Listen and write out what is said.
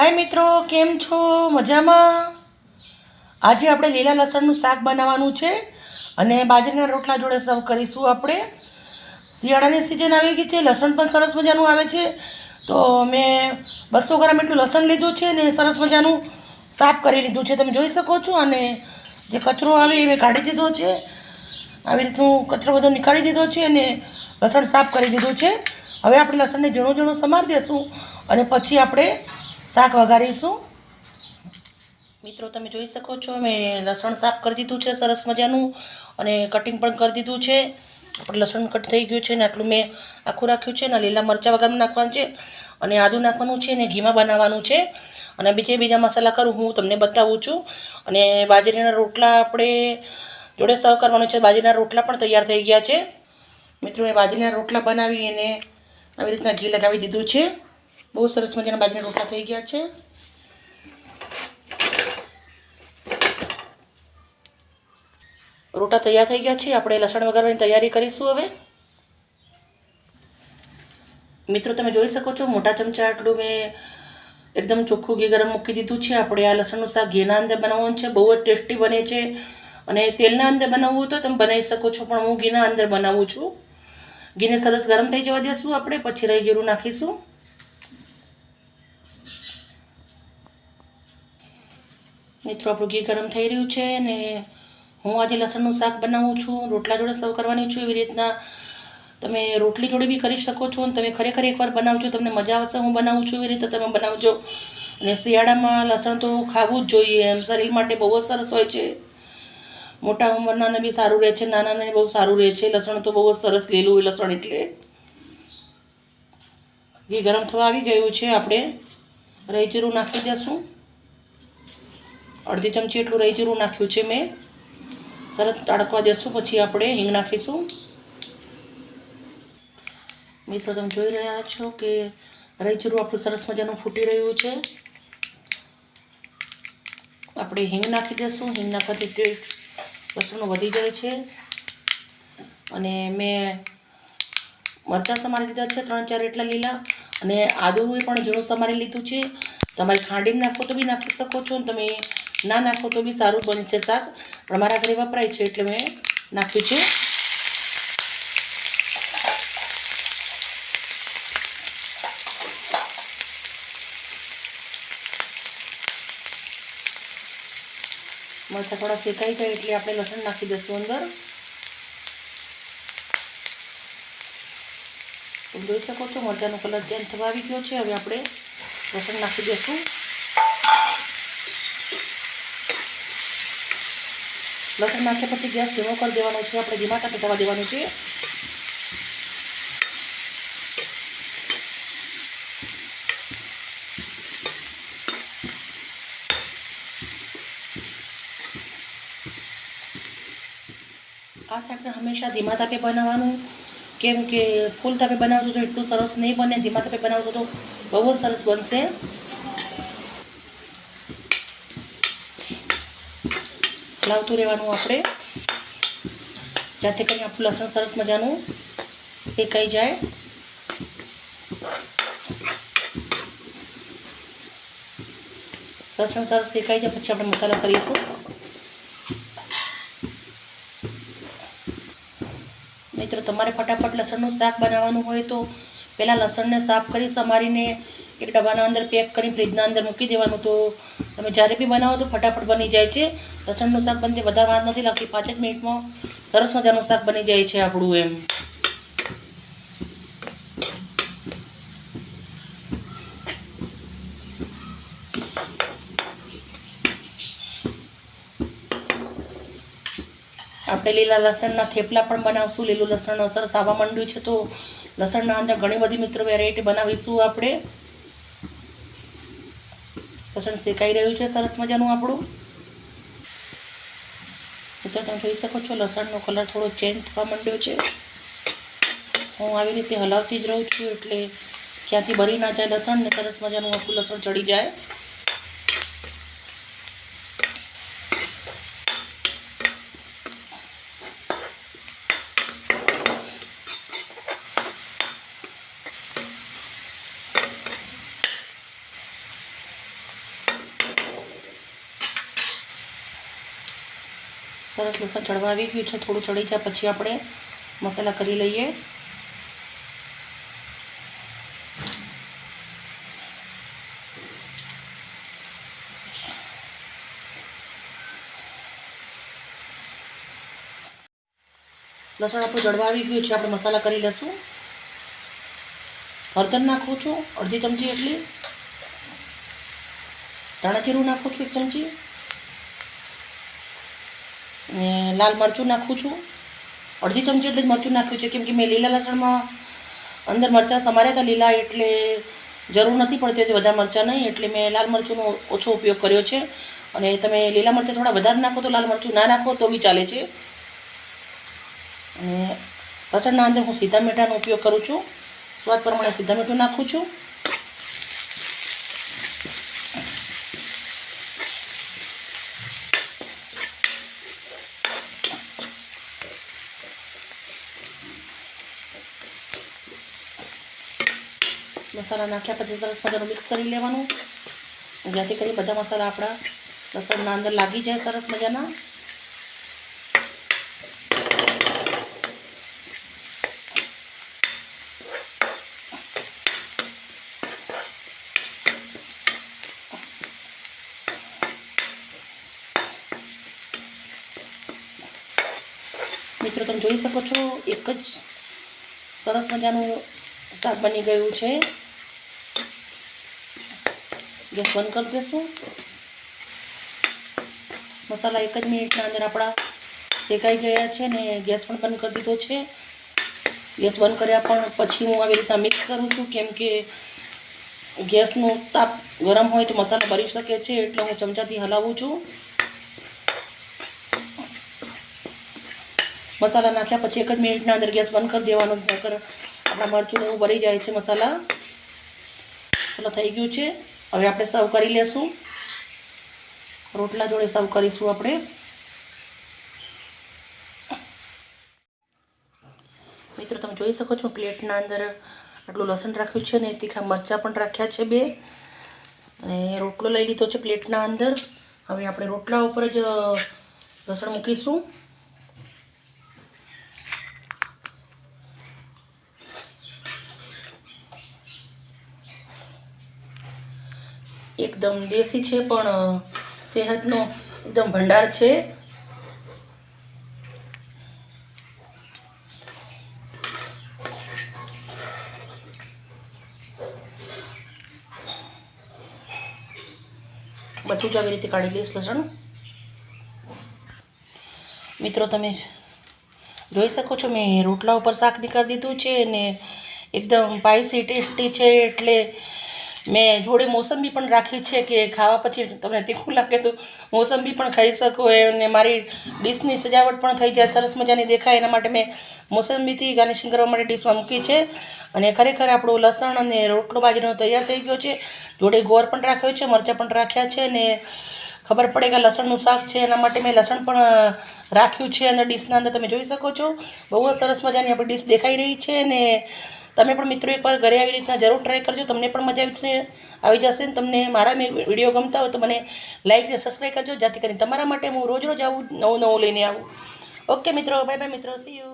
હાય મિત્રો, કેમ છો? મજામાં? આજે આપણે લીલા લસણનું શાક બનાવવાનું છે અને બાજરીના રોટલા જોડે સર્વ કરીશું આપણે. શિયાળાની સિઝન આવી ગઈ છે, લસણ પણ સરસ મજાનું આવે છે. તો મેં બસો ગ્રામ એટલું લસણ લીધું છે ને સરસ મજાનું સાફ કરી લીધું છે. તમે જોઈ શકો છો અને જે કચરો આવે એ મેં કાઢી દીધો છે. આવી રીતનું કચરો બધો નીકાળી દીધો છે અને લસણ સાફ કરી દીધું છે. હવે આપણે લસણને ઝીણો ઝીણો સમારી દેશું અને પછી આપણે શાક વઘારીશું? મિત્રો, તમે જોઈ શકો છો, મેં લસણ સાફ કરી દીધું છે, સરસ મજાનું, અને કટિંગ પણ કરી દીધું છે. લસણ કટ થઈ ગયું છે ને આટલું મેં આખું રાખ્યું છે ને લીલા મરચાં વગરનું નાખવાનું છે, અને આદું નાખવાનું છે ને ઘીમાં બનાવવાનું છે. અને બીજે બીજા મસાલા કરું, હું તમને બતાવું છું. અને બાજરીના રોટલા આપણે જોડે સર્વ કરવાનું છે. બાજરીના રોટલા પણ તૈયાર થઈ ગયા છે. મિત્રો, મેં બાજરીના રોટલા બનાવી અને આવી રીતના ઘી લગાવી દીધું છે. બહુ સરસ મજાના બાજરીના રોટલા થઈ ગયા છે. રોટા તૈયાર થઈ ગયા છે. આપણે લસણ વગાડવાની તૈયારી કરીશું હવે. મિત્રો, તમે જોઈ શકો છો, મોટા ચમચા આટલું મેં એકદમ ચોખ્ખું ઘી ગરમ મૂકી દીધું છે. આપણે આ લસણનું શાક ઘીના અંદર બનાવવાનું છે. બહુ જ ટેસ્ટી બને છે. અને તેલના અંદર બનાવવું તો તમે બનાવી શકો છો, પણ હું ઘીના અંદર બનાવું છું. ઘીને સરસ ગરમ થઈ જવા દઈશું આપણે, પછી રહી જીરું નાખીશું. મિત્રો આપણું ઘી ગરમ થઈ રહ્યું છે ને હું આજે લસણનું શાક બનાવું છું, રોટલા જોડે સર્વ કરવાની છું એવી રીતના. તમે રોટલી જોડે બી કરી શકો છો અને તમે ખરેખર એકવાર બનાવજો, તમને મજા આવશે, હું બનાવું છું એવી રીતે તમે બનાવજો. અને શિયાળામાં લસણ તો ખાવું જ જોઈએ, એમ શરીર માટે બહુ જ સરસ હોય છે. મોટા ઉંમરનાને બી સારું રહે છે, નાનાને બહુ સારું રહે છે, લસણ તો બહુ જ સરસ લીલું હોય લસણ એટલે. ઘી ગરમ થવા આવી ગયું છે, આપણે રહી જીરું નાખી દઈશું અડધી ચમચી એટલું રહી જીરું નાખ્યું છે મેં. સરસ તડકવા દેશું, પછી આપણે હિંગ નાખીશું. મિત્રો, તમે જોઈ રહ્યા છો કે રહી જીરું આપણું સરસ મજાનું ફૂટી રહ્યું છે. આપણે હિંગ નાખી દઈશું હિંગ નાખવાથી ટેસ્ટ લસણનો વધી જાય છે. અને મેં મરચાં સમારી દીધા છે, ત્રણ ચાર એટલા લીલા. અને આદુએ પણ ઝીણું સમારી લીધું છે. તમારે ખાંડીને નાખો તો બી નાખી શકો છો. તમે ના નાખો તો બી સારું બનશે શાક પણ મારા ઘરે વપરાય છે એટલે મેં નાખ્યું છે. મરચાં થોડા શેકાઈ જાય એટલે આપણે લસણ નાખી દઈશું અંદર. જોઈ શકો છો, મરચાંનો કલર ચેન્જ થવા આવી ગયો છે. હવે આપણે લસણ નાખી દઈશું. લસણ નાખ્યા પછી ગેસ ધીમો કરી દેવાનો છે, આપણે ધીમા તાપે થવા દેવાનું છે. આ શાકને હંમેશા ધીમા તાપે બનાવવાનું. કેમ કે ફૂલ તાપે બનાવશો તો એટલું સરસ નહીં બને, ધીમા તાપે બનાવશો તો બહુ જ સરસ બનશે. હલાવતું રહેવાનું આપણે. જાતે કરીને આપણું લસણ સરસ મજાનું શેકાઈ જાય. લસણ સરસ શેકાઈ જાય, પછી આપણે મસાલા કરીશું. મિત્રો, તમારે ફટાફટ લસણનું શાક બનાવવાનું હોય તો પહેલાં લસણને સાફ કરી સમારીને એક ડબ્બાના અંદર પેક કરી ફ્રીજના અંદર મૂકી દેવાનું. તો તમે જ્યારે બી બનાવો તો ફટાફટ બની જાય છે. લસણનું શાક બનતી વધારે વાત નથી લાગતી. પાંચ જ મિનિટમાં સરસ મજાનું શાક બની જાય છે આપણું એમ. આપણે લીલા લસણના થેપલા પણ બનાવશું. લીલું લસણ અસર સાવા માંડ્યું છે તો લસણના અંદર ઘણી બધી મિત્રો વેરાયટી બનાવીશું આપણે. લસણ શેકાઈ રહ્યું છે, સરસ મજાનું આપણું? મિત્રો તમે જોઈ શકો છો, લસણનો કલર થોડો ચેન્જ થવા માંડ્યો છે. હું આવી રીતે હલાવતી જ રહું છું, એટલે ક્યાંથી ભરી ના જાય લસણ, ને સરસ મજાનું આખું લસણ ચડી જાય. સરસ લસણ ચડવા આવી ગયું છે થોડું ચડી જાય, પછી આપણે મસાલા કરી લઈએ. લસણ આપણું જળવા આવી ગયું છે, આપણે મસાલા કરી લઈશું હળદર નાખું છું, અડધી ચમચી એટલી. ધાણા જીરું નાખું છું, એક ચમચી. ને લાલ મરચું નાખું છું. અડધી ચમચી એટલે જ મરચું નાખ્યું છે. કેમ કે મેં લીલા લસણમાં અંદર મરચાં સમાર્યા હતા લીલા, એટલે જરૂર નથી પડતી હતી બધા મરચાં નહીં, એટલે મેં લાલ મરચુંનો ઓછો ઉપયોગ કર્યો છે. અને તમે લીલા મરચાં થોડા વધારે નાખો તો લાલ મરચું ના નાખો તો બી ચાલે છે. અને લસણના અંદર હું સીધા મીઠાનો ઉપયોગ કરું છું. સ્વાદ પ્રમાણે સીધા મીઠું નાખું છું. મસાલા નાખ્યા પછી સરસ મજાનું મિક્સ કરી લેવાનું. જેથી કરી બધા મસાલા આપણા લસણના અંદર લાગી જાય સરસ મજાના. મિત્રો, તમે જોઈ શકો છો, એક જ સરસ મજાનું શાક બની ગયું છે. ગેસ બંધ કરી દઈશું મસાલા એક જ મિનિટના અંદર આપણા શેકાઈ ગયા છે ને ગેસ પણ બંધ કરી દીધો છે. ગેસ બંધ કર્યા પણ પછી હું આવી રીતના મિક્સ કરું છું કેમ કે ગેસનો તાપ ગરમ હોય તો મસાલા ભરી શકે છે એટલે હું ચમચાથી હલાવું છું. મસાલા નાખ્યા પછી એક જ મિનિટના અંદર ગેસ બંધ કરી દેવાનો, નકર આપણા મરચું એવું ભરી જાય છે મસાલા. ચલો થઈ ગયું છે. હવે આપણે સર્વ કરી લેશું. રોટલા જોડે સર્વ કરીશું આપણે. મિત્રો, તમે જોઈ શકો છો પ્લેટના અંદર આટલું લસણ રાખ્યું છે ને તીખા મરચાં પણ રાખ્યા છે બે. અને રોટલો લઈ લીધો છે પ્લેટના અંદર. હવે આપણે રોટલા ઉપર જ લસણ મૂકીશું. એકદમ દેશી છે, પણ સેહતનો એકદમ ભંડાર છે. બધું જ આવી રીતે કાઢી લઈશ, લસણ. મિત્રો, તમે જોઈ શકો છો, મેં રોટલા ઉપર શાક નીકાળી દીધું છે ને એકદમ સ્પાઈસી ટેસ્ટી છે, એટલે મેં જોડે મોસંબી પણ રાખી છે કે ખાવા પછી તમને તીખું લાગે તો મોસંબી પણ ખાઈ શકો અને મારી ડીશની સજાવટ પણ થઈ જાય, સરસ મજાની દેખાય. એના માટે મેં મોસંબીથી ગાર્નિશિંગ કરવા માટે ડીશમાં મૂકી છે. અને ખરેખર આપણું લસણ અને રોટલો બાજરીનો તૈયાર થઈ ગયો છે. જોડે ગોળ પણ રાખ્યો છે, મરચાં પણ રાખ્યા છે અને ખબર પડે કે લસણનું શાક છે. એના માટે મેં લસણ પણ રાખ્યું છે. અંદર ડીશના અંદર તમે જોઈ શકો છો. બહુ જ સરસ મજાની આપણી ડીશ દેખાઈ રહી છે ને તમે પણ મિત્રો એકવાર ઘરે આવી રીતના જરૂર ટ્રાય કરજો. તમને પણ મજા આવશે આવી જશે ને તમને મારા વીડિયો ગમતા હોય તો મને લાઈક ને સબસ્ક્રાઈબ કરજો. જેથી કરીને તમારા માટે હું રોજ રોજ આવું નવું નવું લઈને આવું. ઓકે મિત્રો બાય બાય મિત્રો સી યુ